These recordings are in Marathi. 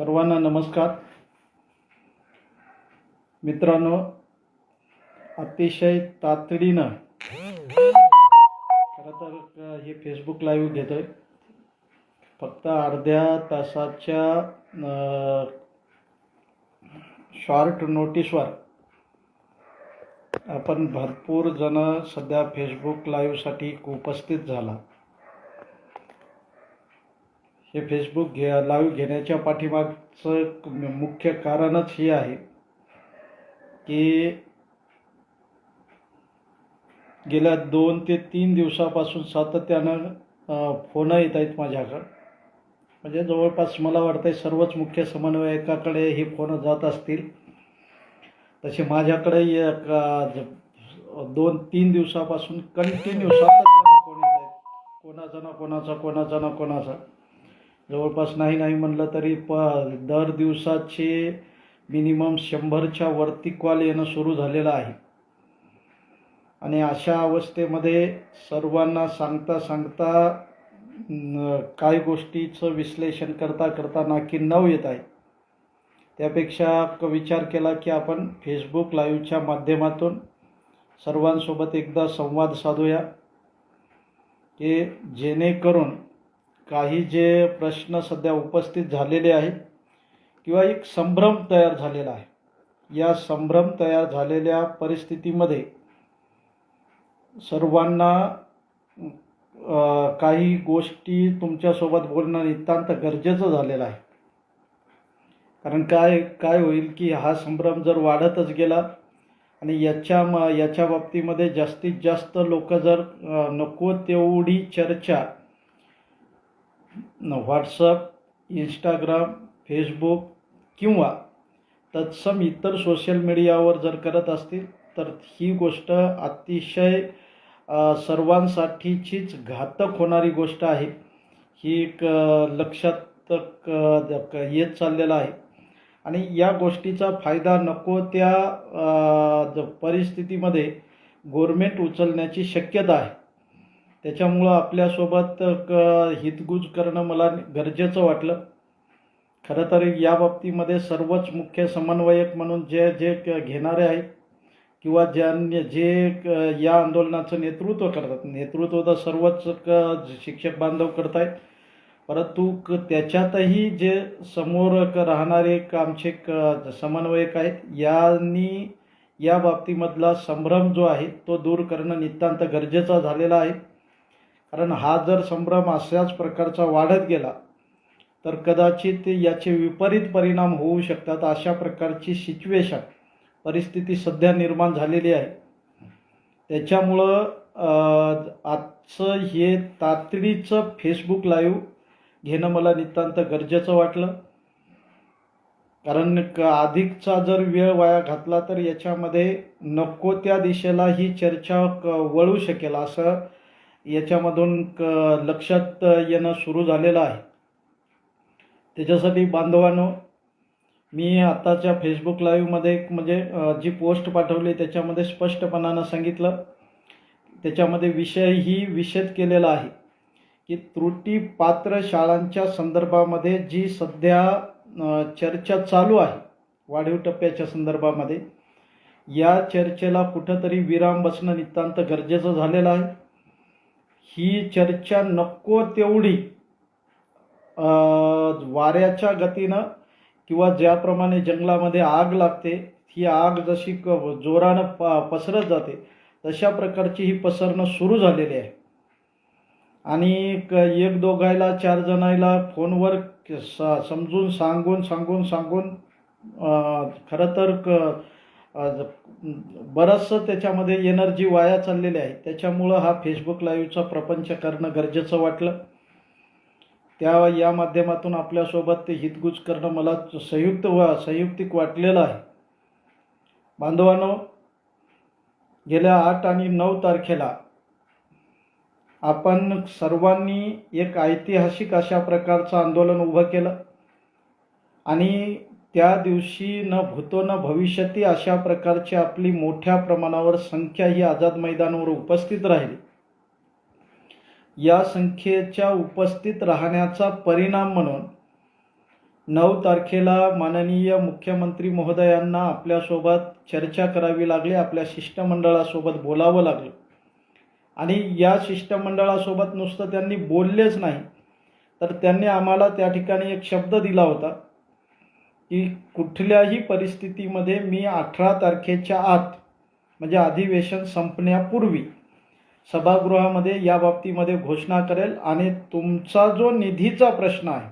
सर्वांना नमस्कार. मित्रांनो अतिशय तातडीनं खरं तर हे फेसबुक लाईव्ह घेतो आहे फक्त अर्ध्या तासाच्या शॉर्ट नोटीसवर आपण भरपूर जण सध्या फेसबुक लाईव्हसाठी उपस्थित झाला. हे फेसबुक घे लाईव्ह घेण्याच्या पाठीमागचं मुख्य कारणच हे आहे की गेल्या दोन ते तीन दिवसापासून सातत्यानं फोनं येत आहेत माझ्याकडं. म्हणजे जवळपास मला वाटतं सर्वच मुख्य समन्वयकाकडे हे फोन जात असतील. तसे माझ्याकडे दोन तीन दिवसापासून कंटिन्यू सातत्यानं फोन येत आहेत. कोणाचा ना कोणाचा कोणाचा ना कोणाचा. जवळपास नाही नाही म्हणलं तरी प दर दिवसाचे मिनिमम शंभरच्या वरती कॉल येणं सुरू झालेलं आहे. आणि अशा अवस्थेमध्ये सर्वांना सांगता सांगता काय काही गोष्टीचं विश्लेषण करता करता नाकी नव येत आहे. त्यापेक्षा विचार केला की आपण फेसबुक लाईव्हच्या माध्यमातून सर्वांसोबत एकदा संवाद साधूया की जेणेकरून काही जे प्रश्न सध्या उपस्थित झालेले आहेत किंवा एक संभ्रम तयार झालेला आहे. या संभ्रम तयार झालेल्या परिस्थितीमध्ये सर्वांना काही गोष्टी तुमच्यासोबत बोलणं नितांत गरजेचं झालेलं आहे. कारण काय काय होईल की हा संभ्रम जर वाढतच गेला आणि याच्या म याच्या बाबतीमध्ये जास्तीत जास्त लोक जर नको तेवढी चर्चा व्हॉट्सअप इंस्टाग्राम फेसबुक किंवा तत्सम इतर सोशल मीडियावर जर करत असतील तर ही गोष्ट अतिशय सर्वांसाठीचीच घातक होणारी गोष्ट आहे. ही एक लक्षात क- येत चाललेलं आहे. आणि या गोष्टीचा फायदा नको त्या परिस्थितीमध्ये गोरमेंट उचलण्याची शक्यता आहे. त्याच्यामुळं आपल्यासोबत क हितगुज करणं मला गरजेचं वाटलं. खरं तर या बाबतीमध्ये सर्वच मुख्य समन्वयक म्हणून जे जे क- घेणारे आहेत किंवा ज्यांनी जे क- या आंदोलनाचं नेतृत्व करतात. नेतृत्व तर सर्वच क शिक्षक बांधव करत आहेत परंतु क त्याच्यातही जे समोर क राहणारे एक आमचे क समन्वयक आहेत यांनी या बाबतीमधला संभ्रम जो आहे तो दूर करणं नितांत गरजेचा झालेला आहे. कारण हा जर संभ्रम अशाच प्रकारचा वाढत गेला तर कदाचित याचे विपरीत परिणाम होऊ शकतात अशा प्रकारची सिच्युएशन परिस्थिती सध्या निर्माण झालेली आहे. त्याच्यामुळं आजचं हे तातडीचं फेसबुक लाईव्ह घेणं मला नितांत गरजेचं वाटलं. कारण क अधिकचा जर वेळ वाया घातला तर याच्यामध्ये नको त्या दिशेला ही चर्चा क वळू शकेल असं याच्यामधून क लक्षात येणं सुरू झालेलं आहे. त्याच्यासाठी बांधवांनो मी आत्ताच्या फेसबुक लाईव्हमध्ये एक म्हणजे जी पोस्ट पाठवली त्याच्यामध्ये स्पष्टपणानं सांगितलं. त्याच्यामध्ये विषय ही विषद केलेला आहे. की त्रुटी पात्र शाळांच्या संदर्भामध्ये जी सध्या चर्चा चालू आहे वाढीव टप्प्याच्या संदर्भामध्ये या चर्चेला कुठंतरी विराम बसणं नितांत गरजेचं झालेलं आहे. ही चर्चा नको तेवढी. वाऱ्याच्या गतीनं किंवा ज्याप्रमाणे जंगलामध्ये आग लागते ही आग जशी क जोरानं प पसरत जाते तशा प्रकारची ही पसरणं सुरू झालेली आहे. आणि क एक दोघायला चार जणायला फोनवर स- समजून सांगून सांगून सांगून खरं तर क बरंचसं त्याच्यामध्ये एनर्जी वाया चाललेली आहे. त्याच्यामुळं हा फेसबुक लाईव्हचा प्रपंच करणं गरजेचं वाटलं. त्या या माध्यमातून आपल्यासोबत ते हितगुज करणं मला संयुक्त वा संयुक्तिक वाटलेलं आहे. बांधवांनो गेल्या आठ आणि नऊ तारखेला आपण सर्वांनी एक ऐतिहासिक अशा प्रकारचं आंदोलन उभं केलं. आणि त्या दिवशी न भूतो न भविष्यती अशा प्रकारची आपली मोठ्या प्रमाणावर संख्या ही आझाद मैदानावर उपस्थित राहिली. या संख्येच्या उपस्थित राहण्याचा परिणाम म्हणून नऊ तारखेला माननीय मुख्यमंत्री महोदयांना आपल्यासोबत चर्चा करावी लागली आपल्या शिष्टमंडळासोबत बोलावं लागलं. आणि या शिष्टमंडळासोबत नुसतं त्यांनी बोललेच नाही तर त्यांनी आम्हाला त्या ठिकाणी एक शब्द दिला होता. की कुठल्याही परिस्थितीमध्ये मी अठरा तारखेच्या आत म्हणजे अधिवेशन संपण्यापूर्वी सभागृहामध्ये या बाबतीमध्ये घोषणा करेल आणि तुमचा जो निधीचा प्रश्न आहे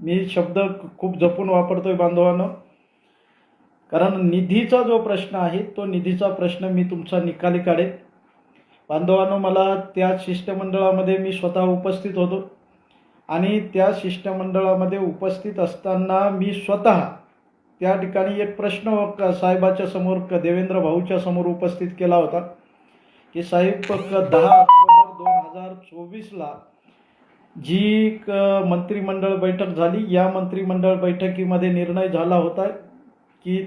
मी शब्द खूप जपून वापरतोय बांधवांनो कारण निधीचा जो प्रश्न आहे तो निधीचा प्रश्न मी तुमचा निकाली काढेल बांधवांनो मला त्या शिष्टमंडळामध्ये मी स्वतः उपस्थित होतो. आणि त्या शिष्टमंडळामध्ये उपस्थित असताना मी स्वतः त्या ठिकाणी एक प्रश्न साहेबाच्या समोर क- देवेंद्र भाऊच्या समोर उपस्थित केला होता की साहेब क- दहा ऑक्टोबर दोन हजार चोवीसला जी क- मंत्रिमंडळ बैठक झाली या मंत्रिमंडळ बैठकीमध्ये निर्णय झाला होता की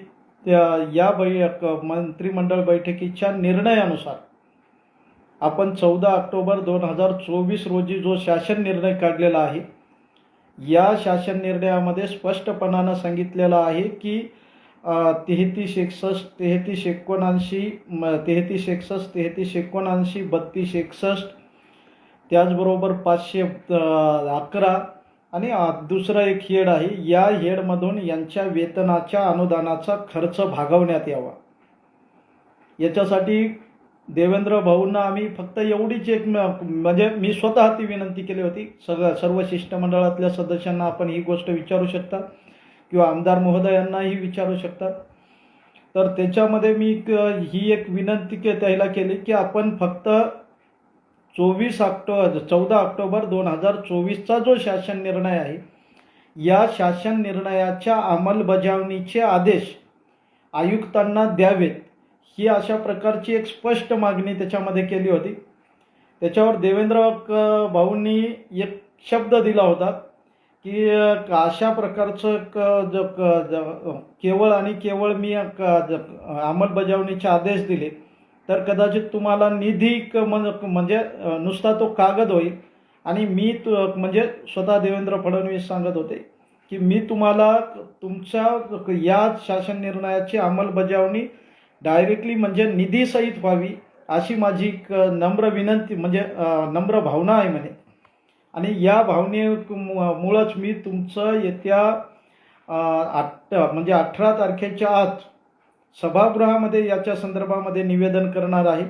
त्या या बै क- मंत्रिमंडळ बैठकीच्या निर्णयानुसार आपण चौदा ऑक्टोबर दोन हजार चोवीस रोजी जो शासन निर्णय काढलेला आहे या शासन निर्णयामध्ये स्पष्टपणानं सांगितलेलं आहे की तेहतीस एकसष्ट तेहतीस एकोणऐंशी म तेहतीस एकसष्ट तेहतीस एकोणऐंशी बत्तीस एकसष्ट त्याचबरोबर पाचशे अकरा आणि दुसरं एक हेड आहे या हेडमधून यांच्या वेतनाच्या अनुदानाचा खर्च भागवण्यात यावा. याच्यासाठी देवेंद्र भाऊंना आम्ही फक्त एवढीच एक म्हणजे मी स्वतः ती विनंती केली होती. सगळ्या सर्व शिष्टमंडळातल्या सदस्यांना आपण ही गोष्ट विचारू शकता किंवा आमदार महोदयांनाही विचारू शकता. तर त्याच्यामध्ये मी क- ही एक विनंती के त्याला केली की आपण फक्त चोवीस ऑक्टोबर चौदा ऑक्टोबर दोन हजार चोवीसचा जो शासन निर्णय आहे या शासन निर्णयाच्या अंमलबजावणीचे आदेश आयुक्तांना द्यावेत. ही अशा प्रकारची एक स्पष्ट मागणी त्याच्यामध्ये केली होती. त्याच्यावर देवेंद्र क- भाऊंनी एक शब्द दिला होता की अशा प्रकारचं क ज केवळ आणि केवळ मी क ज अंमलबजावणीचे आदेश दिले तर कदाचित तुम्हाला निधी क म्हणजे नुसता तो कागद होईल आणि मी तु म्हणजे स्वतः देवेंद्र फडणवीस सांगत होते की मी तुम्हाला तुमच्या या शासन निर्णयाची अंमलबजावणी डायरेक्टली म्हणजे निधीसहित व्हावी अशी माझी एक नम्र विनंती म्हणजे नम्र भावना आहे म्हणे. आणि या भावने मुळंच मी तुमचं येत्या आठ म्हणजे अठरा तारखेच्या आत सभागृहामध्ये याच्या संदर्भामध्ये निवेदन करणार आहे.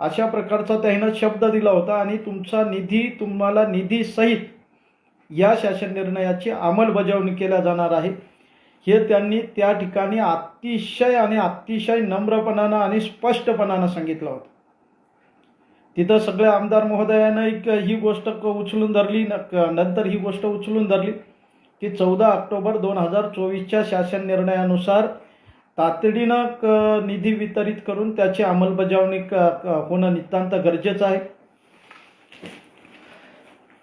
अशा प्रकारचा त्यानं शब्द दिला होता आणि तुमचा निधी तुम्हाला निधीसहित या शासन निर्णयाची अंमलबजावणी केल्या जाणार आहे. हे त्यांनी त्या ठिकाणी अतिशय आणि अतिशय नम्रपणानं आणि स्पष्टपणानं सांगितलं होतं. तिथं सगळ्या आमदार महोदयानं एक ही गोष्ट क- उचलून धरली न क- नंतर ही गोष्ट उचलून धरली की चौदा ऑक्टोबर दोन हजार चोवीसच्या शासन निर्णयानुसार तातडीनं क निधी वितरित करून त्याची अंमलबजावणी क- होणं नितांत गरजेचं आहे.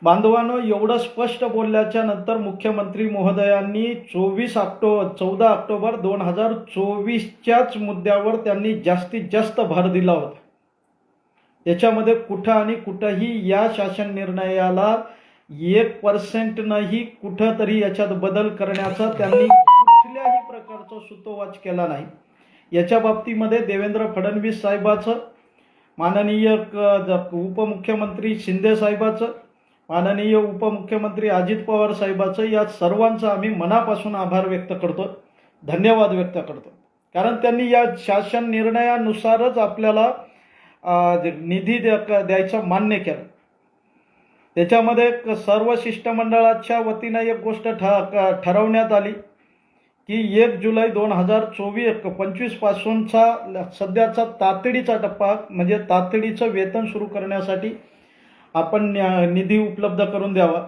बांधवांनो एवढं स्पष्ट बोलल्याच्या नंतर मुख्यमंत्री महोदयांनी चोवीस ऑक्टो चौदा ऑक्टोबर दोन हजार चोवीसच्याच मुद्द्यावर त्यांनी जास्तीत जास्त भर दिला होता. त्याच्यामध्ये कुठं आणि कुठंही या शासन निर्णयाला एक पर्सेंटनंही कुठं तरी याच्यात बदल करण्याचा त्यांनी कुठल्याही प्रकारचा सुतोवाच केला नाही. याच्या बाबतीमध्ये देवेंद्र फडणवीस साहेबाचं माननीय उपमुख्यमंत्री शिंदे साहेबाचं माननीय उपमुख्यमंत्री अजित पवार साहेबाचं या सर्वांचं आम्ही मनापासून आभार व्यक्त करतो धन्यवाद व्यक्त करतो. कारण त्यांनी या शासन निर्णयानुसारच आपल्याला निधी द्या- द्यायचं मान्य केलं. त्याच्यामध्ये क- सर्व शिष्टमंडळाच्या वतीनं एक गोष्ट ठ क- ठरवण्यात आली की एक जुलै दोन हजार चोवीस पंचवीसपासूनचा सध्याचा तातडीचा टप्पा म्हणजे तातडीचं वेतन सुरू करण्यासाठी आपण न्या- निधी उपलब्ध करून द्यावा.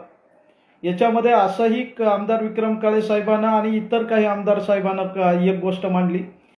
याच्यामध्ये असंही क- आमदार विक्रम काळे साहेबांना आणि इतर काही आमदार साहेबांना का एक गोष्ट मांडली.